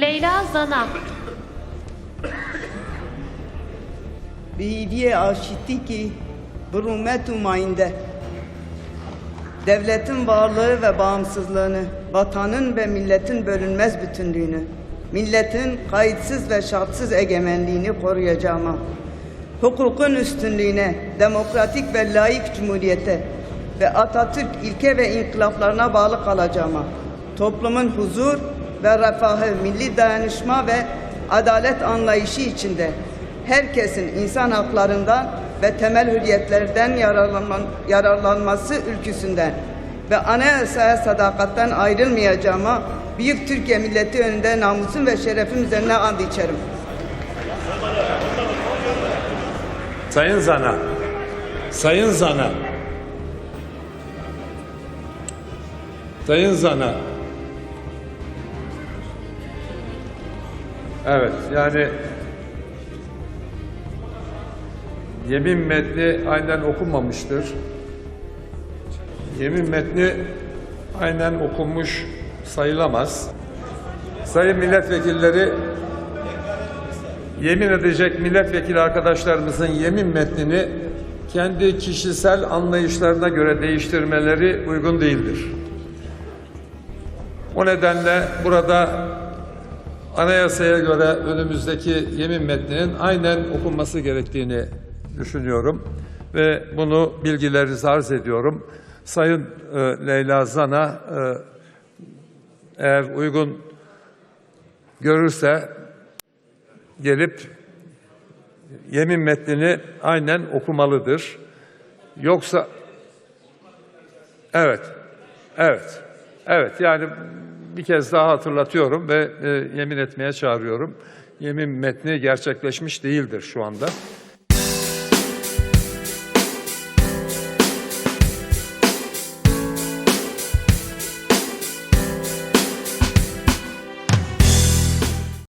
Leyla Zana, Bihidiye aşitti ki burumetu mayinde. Devletin varlığı ve bağımsızlığını, vatanın ve milletin bölünmez bütünlüğünü, milletin kayıtsız ve şartsız egemenliğini koruyacağıma, hukukun üstünlüğüne, demokratik ve layık cumhuriyete ve Atatürk ilke ve inkılaplarına bağlı kalacağıma, toplumun huzur ve refahı, milli dayanışma ve adalet anlayışı içinde herkesin insan haklarından ve temel hürriyetlerden yararlanması ülküsünden ve anayasaya sadakatten ayrılmayacağıma büyük Türkiye milleti önünde namusum ve şerefim üzerine and içerim. Sayın Zana. Sayın Zana. Sayın Zana. Evet yani yemin metni aynen okunmamıştır. Yemin metni aynen okunmuş sayılamaz. Sayın milletvekilleri yemin edecek milletvekili arkadaşlarımızın yemin metnini kendi kişisel anlayışlarına göre değiştirmeleri uygun değildir. O nedenle burada anayasaya göre önümüzdeki yemin metninin aynen okunması gerektiğini düşünüyorum ve bunu bilgilerinize arz ediyorum. Sayın e, Leyla Zana e, eğer uygun görürse gelip yemin metnini aynen okumalıdır. Yoksa evet, evet, evet yani bir kez daha hatırlatıyorum ve e, yemin etmeye çağırıyorum. Yemin metni gerçekleşmiş değildir şu anda.